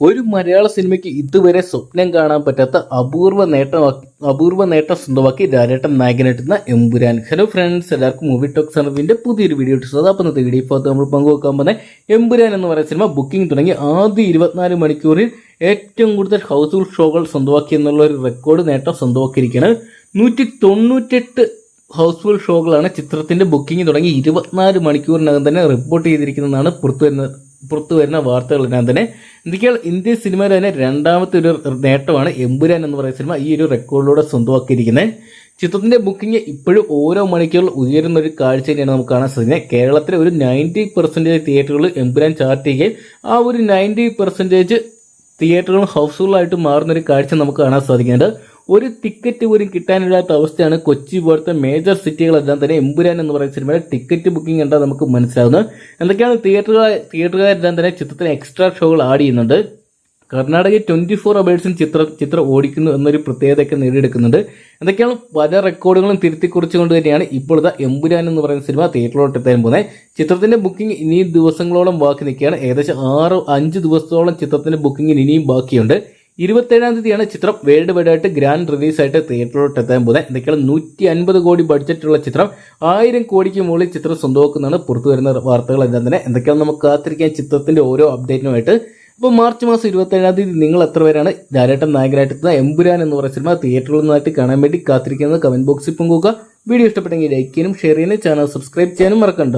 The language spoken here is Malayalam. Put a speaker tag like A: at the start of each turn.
A: ഒരു മലയാള സിനിമയ്ക്ക് ഇതുവരെ സ്വപ്നം കാണാൻ പറ്റാത്ത അപൂർവ നേട്ടം അപൂർവ നേട്ടം സ്വന്തമാക്കി രാജേട്ടൻ നായകനെത്തുന്ന എമ്പുരാൻ. ഹലോ ഫ്രണ്ട്സ് എല്ലാവർക്കും മൂവി ടോക്സ് സർവിന്റെ പുതിയൊരു വീഡിയോ ഇട്ടത് അപ്പം ഇന്നത്തെ വീഡിയോ ഇപ്പോൾ നമ്മൾ പങ്കുവെക്കാൻ പോകുന്ന എമ്പുരാൻ എന്ന് പറയുന്ന സിനിമ ബുക്കിംഗ് തുടങ്ങി ആദ്യ ഇരുപത്തിനാല് മണിക്കൂറിൽ ഏറ്റവും കൂടുതൽ ഹൗസ്ഫുൾ ഷോകൾ സ്വന്തമാക്കി എന്നുള്ള ഒരു റെക്കോർഡ് നേട്ടം സ്വന്തമാക്കിയിരിക്കുകയാണ്. നൂറ്റി തൊണ്ണൂറ്റെട്ട് ഹൗസ്ഫുൾ ഷോകളാണ് ചിത്രത്തിന്റെ ബുക്കിംഗ് തുടങ്ങി ഇരുപത്തിനാല് മണിക്കൂറിനകം തന്നെ റിപ്പോർട്ട് ചെയ്തിരിക്കുന്നതാണ് പുറത്തു വരുന്ന പുറത്തു വരുന്ന വാർത്തകളെല്ലാം തന്നെ. എന്തൊക്കെയാണ്? ഇന്ത്യൻ സിനിമയിൽ തന്നെ രണ്ടാമത്തെ ഒരു നേട്ടമാണ് എമ്പുരാൻ എന്ന് പറയുന്ന സിനിമ ഈ ഒരു റെക്കോർഡിലൂടെ സ്വന്തമാക്കിയിരിക്കുന്നത്. ചിത്രത്തിന്റെ ബുക്കിംഗ് ഇപ്പോഴും ഓരോ മണിക്കൂറിൽ ഉയരുന്ന ഒരു കാഴ്ച തന്നെയാണ് നമുക്ക് കാണാൻ സാധിക്കുന്നത്. കേരളത്തിലെ ഒരു നയന്റി പെർസെന്റേജ് തിയേറ്ററുകൾ എമ്പുരാൻ ചാർട്ട് ചെയ്യുകയും ആ ഒരു നയന്റി പെർസെന്റേജ് തിയേറ്ററുകൾ ഹൗസ്ഫുൾ ആയിട്ട് മാറുന്ന ഒരു കാഴ്ച നമുക്ക് കാണാൻ സാധിക്കുന്നുണ്ട്. ഒരു ടിക്കറ്റ് പോലും കിട്ടാനില്ലാത്ത അവസ്ഥയാണ് കൊച്ചി പോലത്തെ മേജർ സിറ്റികളെല്ലാം തന്നെ എമ്പുരാൻ എന്ന് പറയുന്ന സിനിമയുടെ ടിക്കറ്റ് ബുക്കിംഗ് എന്താ നമുക്ക് മനസ്സിലാവുന്നത്. എന്തൊക്കെയാണ് തിയേറ്ററുകൾ തിയേറ്ററുകാരെല്ലാം തന്നെ ചിത്രത്തിന് എക്സ്ട്രാ ഷോകൾ ആഡ് ചെയ്യുന്നുണ്ട്. കർണാടകയിൽ ട്വന്റി ഫോർ അവേഴ്സിൽ ചിത്രം ചിത്രം ഓടിക്കുന്നു എന്നൊരു പ്രത്യേകതയൊക്കെ നേടിയെടുക്കുന്നുണ്ട്. എന്തൊക്കെയാണ് പല റെക്കോർഡുകളും തിരുത്തി കുറിച്ചുകൊണ്ട് തന്നെയാണ് ഇപ്പോഴത്തെ എമ്പുരാൻ എന്ന് പറയുന്ന സിനിമ തിയേറ്ററിലോട്ട് എത്താൻ പോകുന്നത്. ചിത്രത്തിന്റെ ബുക്കിംഗ് ഇനി ദിവസങ്ങളോളം ബാക്കി നിൽക്കുകയാണ്. ഏകദേശം ആറ് അഞ്ച് ദിവസത്തോളം ചിത്രത്തിന്റെ ബുക്കിംഗിന് ഇനിയും ബാക്കിയുണ്ട്. ഇരുപത്തേഴാം തീയതിയാണ് ചിത്രം വേൾഡ് വൈഡ് ആയിട്ട് ഗ്രാൻഡ് റിലീസ് ആയിട്ട് തിയേറ്ററിലോട്ട് എത്താൻ പോകുന്നത്. എന്തൊക്കെയാണ്? നൂറ്റി അൻപത് കോടി ബഡ്ജറ്റുള്ള ചിത്രം. ആയിരം കോടിക്ക് മുകളിൽ ചിത്രം സ്വന്തമാക്കുന്നതാണ് പുറത്തു വരുന്ന വാർത്തകൾ എല്ലാം തന്നെ. എന്തൊക്കെയാണ് നമുക്ക് കാത്തിരിക്കാൻ ചിത്രത്തിന്റെ ഓരോ അപ്ഡേറ്റിനുമായിട്ട് അപ്പോൾ മാർച്ച് മാസം ഇരുപത്തേഴാം തീയതി നിങ്ങൾ എത്ര പേരാണ് ഡയറക്ടർ നായകനായിട്ട് എത്തുന്ന എമ്പുരാൻ എന്ന് പറയുന്ന സിനിമ തിയേറ്ററിൽ നിന്നായിട്ട് കാണാൻ വേണ്ടി കാത്തിരിക്കുന്നത് കമന്റ് ബോക്സിൽ പങ്കുവെക്കുക വീഡിയോ ഇഷ്ടപ്പെട്ടെങ്കിൽ ലൈക്ക് ചെയ്യാനും ഷെയർ ചെയ്യാനും ചാനൽ സബ്സ്ക്രൈബ് ചെയ്യാനും മറക്കണ്ട.